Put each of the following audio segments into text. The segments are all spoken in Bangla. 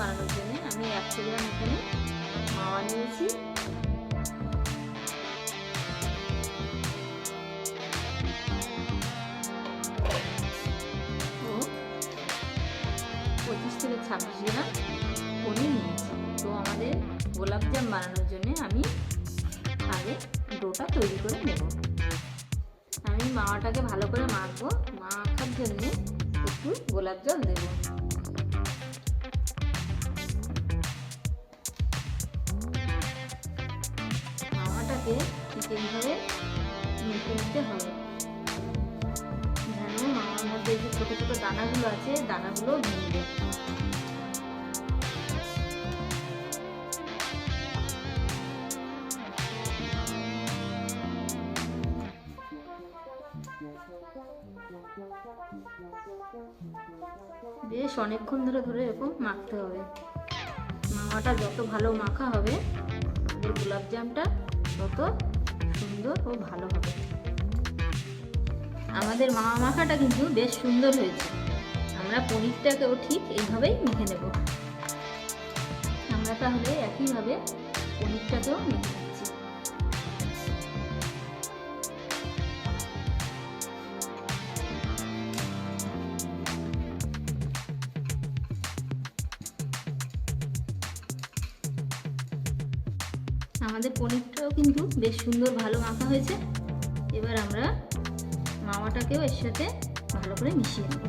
বানানোর জন্য আমি একশো গ্রাম এখানে মাওয়া নিয়েছি। পঁচিশ থেকে ছাব্বিশ গ্রাম পনির নিয়েছি। তো আমাদের গোলাপ জাম বানানোর জন্য আমি আগে ডোটা তৈরি করে নেব। আমি মাওয়াটাকে ভালো করে মাখবো। মাখার জন্যে একটু গোলাপ জল দেবো। মাওয়াটাকে ঠিক মেখে নিতে হবে। যেন মাওয়ার মধ্যে যে ছোটো ছোটো দানাগুলো আছে, দানাগুলো ভেঙে বেশ, অনেকক্ষণ ধরে ধরে এরকম মাখতে হবে। মাওয়াটা যত ভালো মাখা হবে গোলাপ জামটা তত সুন্দর ও ভালো হবে। আমাদের মামা মাখাটা কিন্তু বেশ সুন্দর হয়েছে। আমরা পনিরটাকেও ঠিক এইভাবেই মেখে নেব। আমরা তাহলে একইভাবে পনিরটাকেও মেখে নিচ্ছি আমাদের পনিরটাও কিন্তু বেশ সুন্দর ভালো মাখা হয়েছে। এবার আমরা মাওয়াটাকেও এর সাথে ভালো করে মিশিয়ে নেব।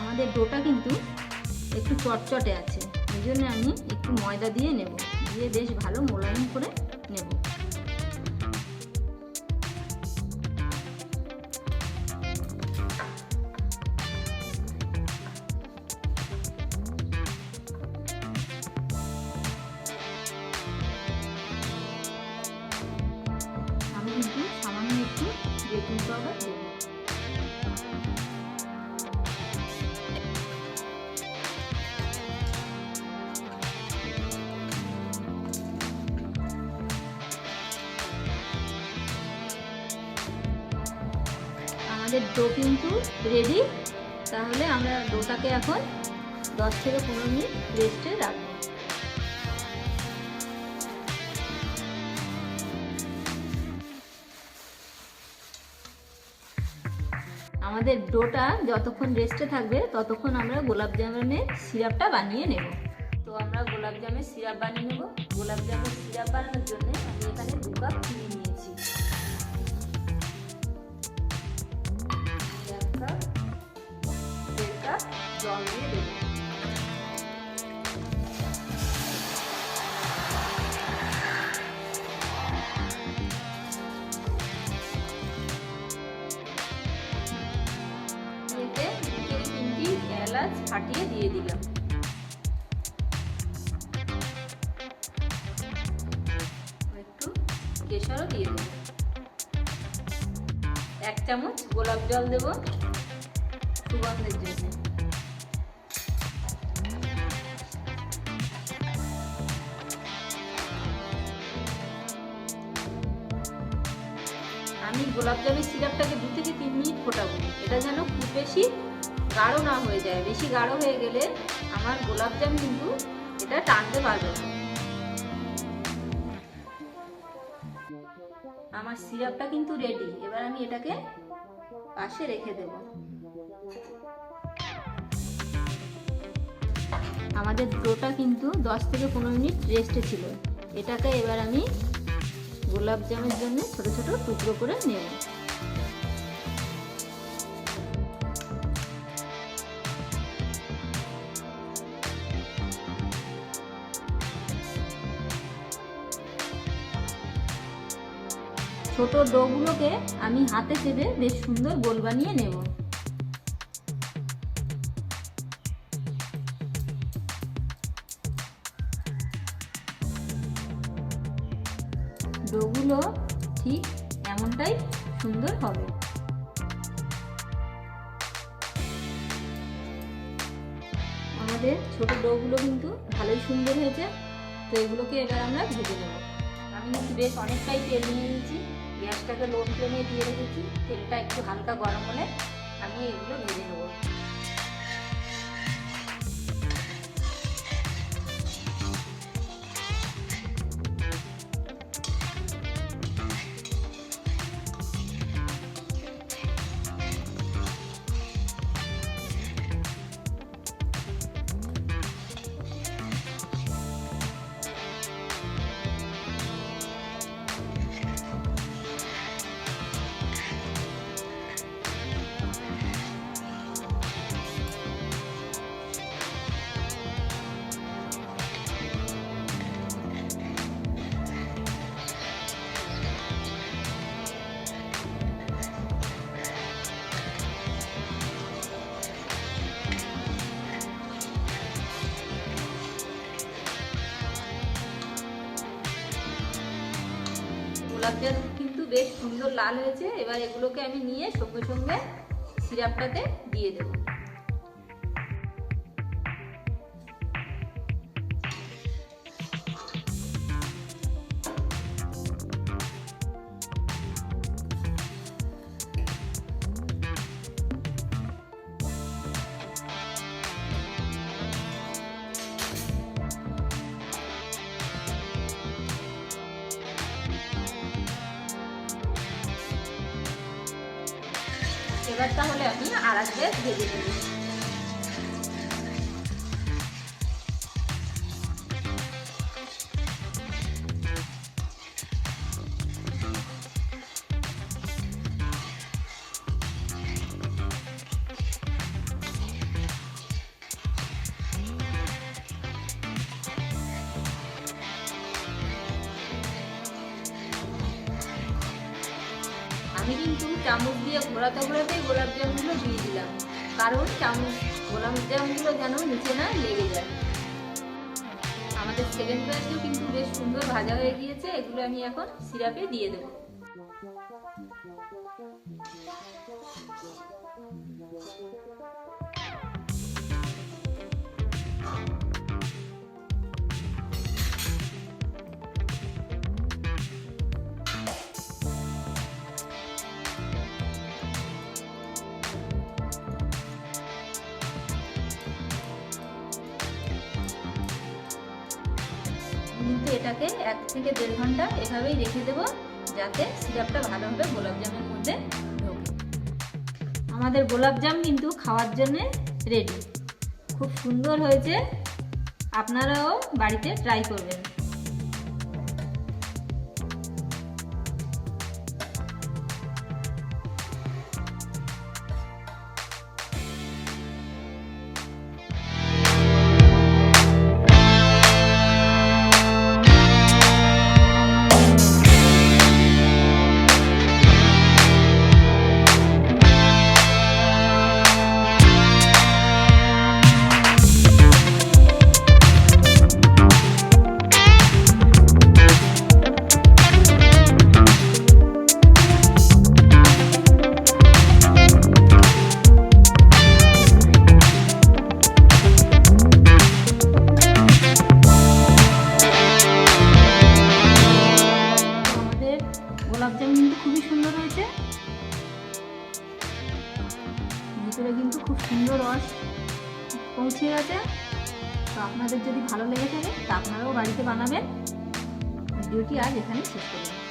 আমাদের ডোটা কিন্তু একটু চটচটে আছে। এই জন্য আমি একটু ময়দা দিয়ে নেব। দিয়ে বেশ ভালো মোলায়েম করে নেব। আমি কিন্তু সামান্য একটু বেকিং পাউডার দেবো আমাদের ডো কিন্তু রেডি তাহলে আমরা ডোটাকে এখন দশ থেকে পনেরো মিনিট রেস্টে রাখব। আমাদের ডোটা যতক্ষণ রেস্টে থাকবে, ততক্ষণ আমরা গোলাপ জামের সিরাপটা বানিয়ে নেব। তো আমরা গোলাপ জামের সিরাপ বানিয়ে নেব। গোলাপ জামের সিরাপ বানানোর জন্য আমি এখানে দু কাপ চিনি কাপ দেড় জল দিয়ে দেবো এলাচ ফাটিয়ে দিয়ে দিলাম। একটু কেশরও দিয়ে দেবো। এক চামচ গোলাপ জল দেবো। আমি গোলাপ জামের সিরাপটাকে দু থেকে তিন মিনিট ফোটাবো। এটা যেন খুব বেশি গাঢ় না হয়ে যায়। বেশি গাঢ় হয়ে গেলে আমার গোলাপ জাম কিন্তু এটা টানতে পারবে না। আমার সিরাপটা কিন্তু রেডি এবার আমি এটাকে পাশে রেখে দেব। আমাদের ডোটা কিন্তু দশ থেকে পনেরো মিনিট রেস্টে ছিল। এটাকে এবার আমি গোলাপ জামের জন্য ছোট ছোট টুকরো করে নেব। ছোট ডোগুলোকে আমি হাতে চেপে বেশ সুন্দর গোল বানিয়ে নেব। ডোগুলো ঠিক এমনটাই সুন্দর হবে। আমাদের ছোট ডোগুলো কিন্তু ভালোই সুন্দর হয়েছে, তো এগুলোকে এবার আমরা ভেজে নেব। আমি কিন্তু বেশ অনেকটাই তেল নিয়ে নিয়েছি, গ্যাসটাকে লোন ফ্লেমে দিয়ে রেখেছি, তেলটা একটু হালকা গরম হলে আমি এগুলো ভেজে নেব। গোলাপ জল কিন্তু বেশ সুন্দর লাল হয়েছে। এবার এগুলোকে আমি নিয়ে সঙ্গে সঙ্গে সিরাপটাতে দিয়ে দেব। এবার তাহলে আমি আর এক ব্যাগ ভেজে নেব আমি কিন্তু চামচ দিয়ে ঘোরাতে ঘোরাতে গোলাপ জামগুলো দিয়ে দিলাম। কারণ চামচ, গোলাপ জামগুলো যেন নিচে না লেগে যায়। আমাদের সেকেন্ড ব্যাচও কিন্তু বেশ সুন্দর ভাজা হয়ে গিয়েছে, এগুলো আমি এখন সিরাপে দিয়ে দেবো। কিন্তু এটাকে এক থেকে দেড় ঘণ্টা এভাবেই রেখে দেব, যাতে সিরাপটা ভালোভাবে গোলাপজামের মধ্যে ঢোকে। আমাদের গোলাপজাম কিন্তু খাওয়ার জন্য রেডি খুব সুন্দর হয়েছে। আপনারাও বাড়িতে ট্রাই করবেন। ভিতরে কিন্তু খুব সুন্দর রস পৌঁছে গেছে। তো আপনাদের যদি ভালো লেগে থাকে, তা আপনারাও বাড়িতে বানাবেন। ভিডিওটি আজ এখানে শেষ করলাম